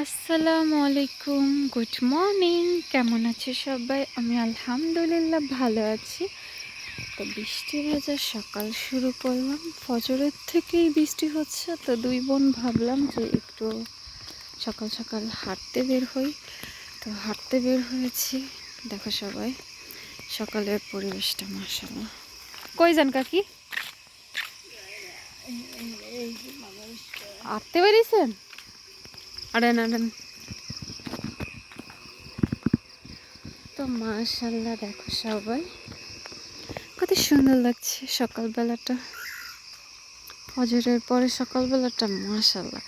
আসসালামু আলাইকুম, good morning. কেমন আছে সবাই? আমি আলহামদুলিল্লাহ ভালো আছি। তো বৃষ্টি ভেজা সকাল শুরু করলাম। ফজরের থেকেই বৃষ্টি হচ্ছে, তো দুই বোন ভাবলাম যে একটু সকাল সকাল হাঁটতে বের হই। তো হাঁটতে বের হয়েছি, দেখো সবাই। সকালের পরিবেশটা মাসাল্লাহ কই যান কাকি? হাঁটতে বেরিয়েছেন? আড়েন আড়েন তো মাশাল্লাহ দেখো সবাই। কত সুন্দর লাগছে সকালবেলাটা। ফজরের পরে সকালবেলাটা মাশাল্লাহ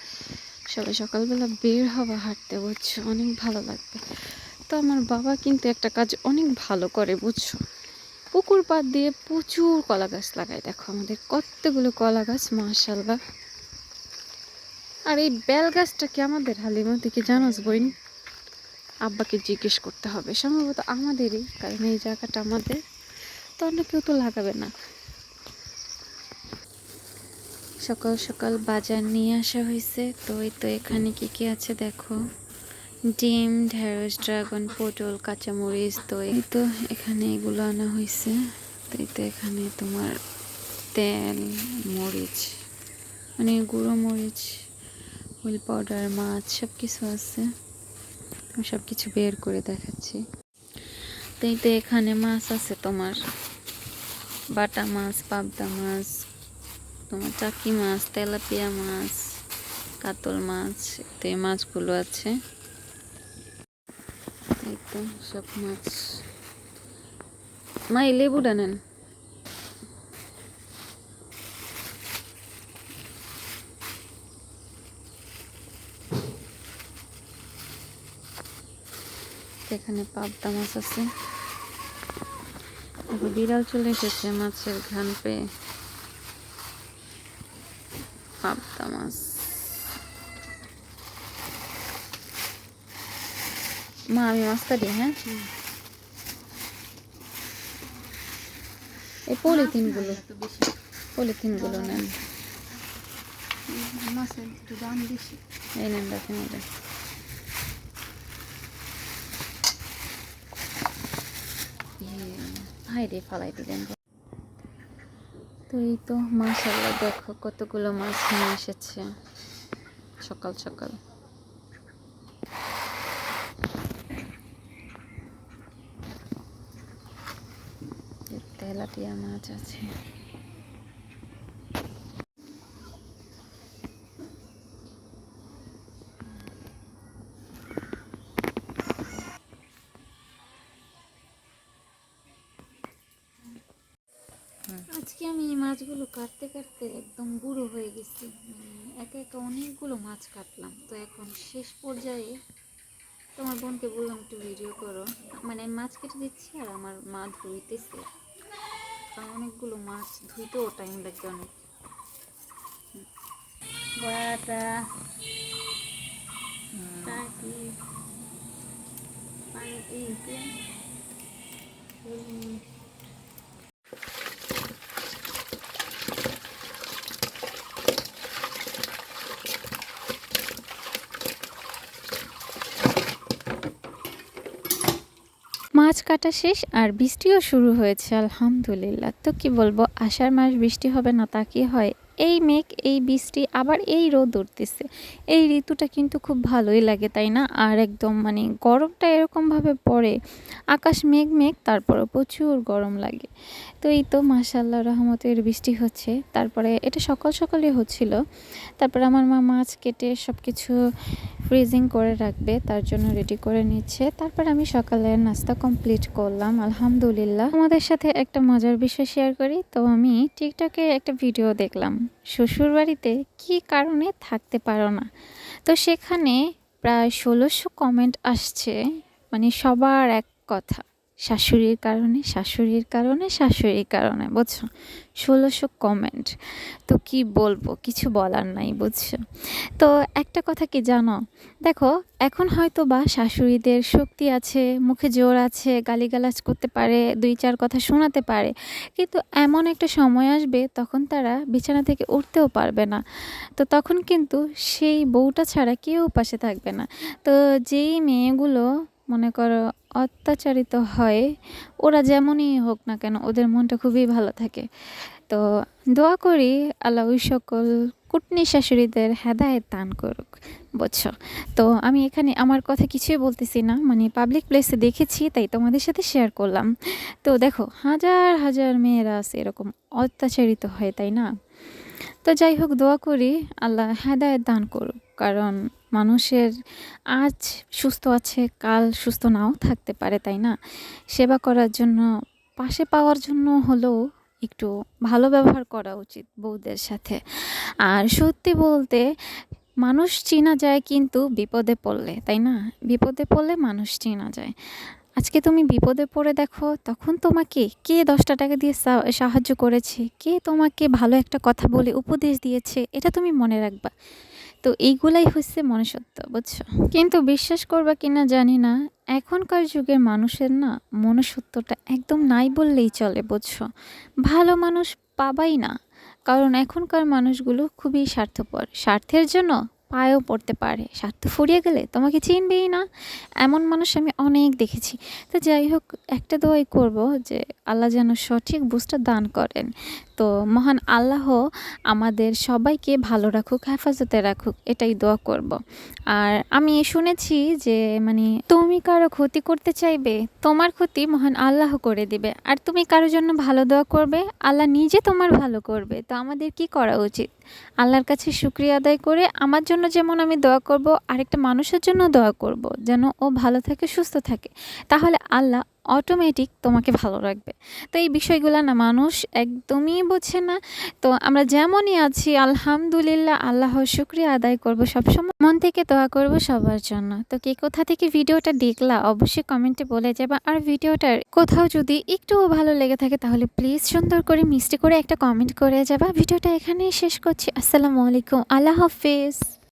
সবাই সকালবেলা বের হওয়া হাঁটতে, বুঝছ? অনেক ভালো লাগবে। তো আমার বাবা কিন্তু একটা কাজ অনেক ভালো করে, বুঝছ? পুকুর পাড় দিয়ে প্রচুর কলা গাছ লাগায়। দেখো আমাদের কতগুলো কলা গাছ মাশাল্লাহ আর এই বেল গাছটা কি আমাদের হালিমা থেকে জানোস বইন আব্বাকে জিজ্ঞেস করতে হবে। সম্ভবত আমাদেরই, কারণ এই জায়গাটা আমাদের। তো অন্য কেউ তো লাগাবে না। সকাল সকাল বাজার নিয়ে আসা হয়েছে। তো এই তো এখানে কি কি আছে দেখো। ডিম, ঢেঁড়স, ড্রাগন, পটল, কাঁচামরিচ তো এই তো এখানে এগুলো আনা হয়েছে। তো এই তো এখানে তোমার তেল, মরিচ মানে গুঁড়ো মরিচ। হুইল পাউডার মাছ সব কিছু আছে। আমি সব কিছু বের করে দেখাচ্ছি। তো এই তো এখানে মাছ আছে তোমার। বাটা মাছ, পাবদা মাছ, তোমার চাকি মাছ, তেলাপিয়া মাছ, কাতল মাছ তো এই মাছগুলো আছে। এই তো সব মাছ। মা এই লেবুটা নেন। এখানে পাবদা মাছ আছে। দেখো বিড়াল চলে এসেছে মাছের ঘ্রাণ পেয়ে। পাবদা মাছ। মা আমি মাছটা দিই হ্যাঁ? এই পলিথিনগুলো। পলিথিনগুলো নেন। মাছের একটু দাম বেশি। এই নেন দেখেন রে ফালাই দিলেন তো এই তো মাশাল্লাহ দেখো কতগুলো মাছ নিয়ে এসেছে। সকাল সকাল। তেলাটিয়া মাছ আছে। আজকে আমি এই মাছগুলো কাটতে কাটতে একদম বুড়ো হয়ে গেছি। মানে একা একা অনেকগুলো মাছ কাটলাম। তো এখন শেষ পর্যায়ে তোমার বোনকে বললাম একটু ভিডিও করো। মানে আমি মাছ কেটে দিচ্ছি আর আমার মা ধুইতেছে। কারণ অনেকগুলো মাছ ধুইতেও টাইম লাগবে অনেক। টাকি পানি মাছ কাটা শেষ আর বৃষ্টিও শুরু হয়েছে, আলহামদুলিল্লাহ। তো কি বলব, আষাঢ় মাস বৃষ্টি হবে না, তা কি হয়? এই মেঘ, এই বৃষ্টি, আবার এই রোদ উঠতেছে। এই ঋতুটা কিন্তু খুব ভালোই লাগে, তাই না? আর একদম মানে গরমটা এরকমভাবে পড়ে, আকাশ মেঘ মেঘ তারপরে প্রচুর গরম লাগে। তো এই তো মাসাল্লাহ রহমতের বৃষ্টি হচ্ছে। তারপরে এটা সকাল সকালে হচ্ছিল। তারপরে আমার মা মাছ কেটে সব কিছু ফ্রিজিং করে রাখবে, তার জন্য রেডি করে নিচ্ছে। তারপর আমি সকালে নাস্তা কমপ্লিট করলাম, আলহামদুলিল্লাহ। আমাদের সাথে একটা মজার বিষয় শেয়ার করি। তো আমি টিকটকে একটা ভিডিও দেখলাম। শ্বশুর বাড়িতে কী কারণে থাকতে পারো না? তো সেখানে প্রায় ষোলোশো কমেন্ট আসছে মানে সবার এক কথা। শাশুড়ির কারণে শাশুড়ির কারণে শাশুড়ির কারণে, বুঝছ? ষোলোশো কমেন্ট তো কি বলব? কিছু বলার নাই, বুঝছ? তো একটা কথা কি জানো? দেখো, এখন হয়তো বা শাশুড়িদের শক্তি আছে, মুখে জোর আছে, গালিগালাজ করতে পারে, দুই চার কথা শোনাতে পারে। কিন্তু এমন একটা সময় আসবে, তখন তারা বিছানা থেকে উঠতেও পারবে না। তো তখন কিন্তু সেই বউটা ছাড়া কেউ পাশে থাকবে না। তো যেই মেয়েগুলো, মনে করো অত্যাচারিত হয়। ওরা যেমনই হোক না কেন, ওদের মনটা খুবই ভালো থাকে। তো দোয়া করি আল্লাহ ওই সকল কুটনি শাশুড়িদের হেদায়েত দান করুক। বুঝছ? তো আমি এখানে আমার কথা কিছুই বলতেছি না মানে পাবলিক প্লেসে দেখেছি, তাই তোমাদের সাথে শেয়ার করলাম। তো দেখো, হাজার হাজার মেয়েরা আছে, এরকম অত্যাচারিত হয়, তাই না? তো যাই হোক, দোয়া করি আল্লাহ হেদায়েত দান করুক, কারণ মানুষের আজ সুস্থ আছে, কাল সুস্থ নাও থাকতে পারে, তাই না? সেবা করার জন্য, পাশে পাওয়ার জন্য হলেও একটু ভালো ব্যবহার করা উচিত বউদের সাথে। আর সত্যি বলতে, মানুষ চেনা যায় কিন্তু বিপদে পড়লে, তাই না? বিপদে পড়লে মানুষ চেনা যায়। আজকে তুমি বিপদে পড়ে দেখো, তখন তোমাকে কে দশটা টাকা দিয়ে সাহায্য করেছে? কে তোমাকে ভালো একটা কথা বলে উপদেশ দিয়েছে? এটা তুমি মনে রাখবা। তো এইগুলাই হচ্ছে মনুষ্যত্ব, বুঝছ? কিন্তু বিশ্বাস করবা কিনা জানি না, এখনকার যুগের মানুষের না মনুষ্যত্বটা একদম নাই বললেই চলে, বুঝছ? ভালো মানুষ পাবাই না, কারণ এখনকার মানুষগুলো খুবই স্বার্থপর। স্বার্থের জন্য পায়েও পড়তে পারে। স্বার্থ ফুরিয়ে গেলে তোমাকে চিনবেই না। এমন মানুষ আমি অনেক দেখেছি। তো যাই হোক, একটা দোয়াই করব যে আল্লাহ যেন সঠিক বুঝটা দান করেন। তো মহান আল্লাহ আমাদের সবাইকে ভালো রাখুক, হেফাজতে রাখুক, এটাই দোয়া করব। আর আমি শুনেছি যে মানে তুমি কারও ক্ষতি করতে চাইবে, তোমার ক্ষতি মহান আল্লাহ করে দিবে। আর তুমি কারোর জন্য ভালো দোয়া করবে, আল্লাহ নিজে তোমার ভালো করবে। তো আমাদের কি করা উচিত? আল্লাহর কাছে শুক্রিয়া আদায় করে আমার জন্য যেমন আমি দোয়া করব, আরেকটা মানুষের জন্য দোয়া করব, যেন ও ভালো থাকে, সুস্থ থাকে। তাহলে আল্লাহ অটোমেটিক তোমাকে ভালো রাখবে। তো এই বিষয়গুলো না মানুষ একদমই বোঝে না। তো আমরা যেমনই আছি, আলহামদুলিল্লাহ, আল্লাহর শুক্রিয়া আদায় করব। সবসময় মন থেকে দোয়া করব সবার জন্য। তো কে কোথা থেকে ভিডিওটা দেখলা অবশ্যই কমেন্টে বলে যাবা। আর ভিডিওটার কোথাও যদি একটুও ভালো লেগে থাকে তাহলে প্লিজ সুন্দর করে, মিষ্টি করে একটা কমেন্ট করে যাবা। ভিডিওটা এখানেই শেষ করছি। আসসালামু আলাইকুম। আল্লাহ হাফিজ।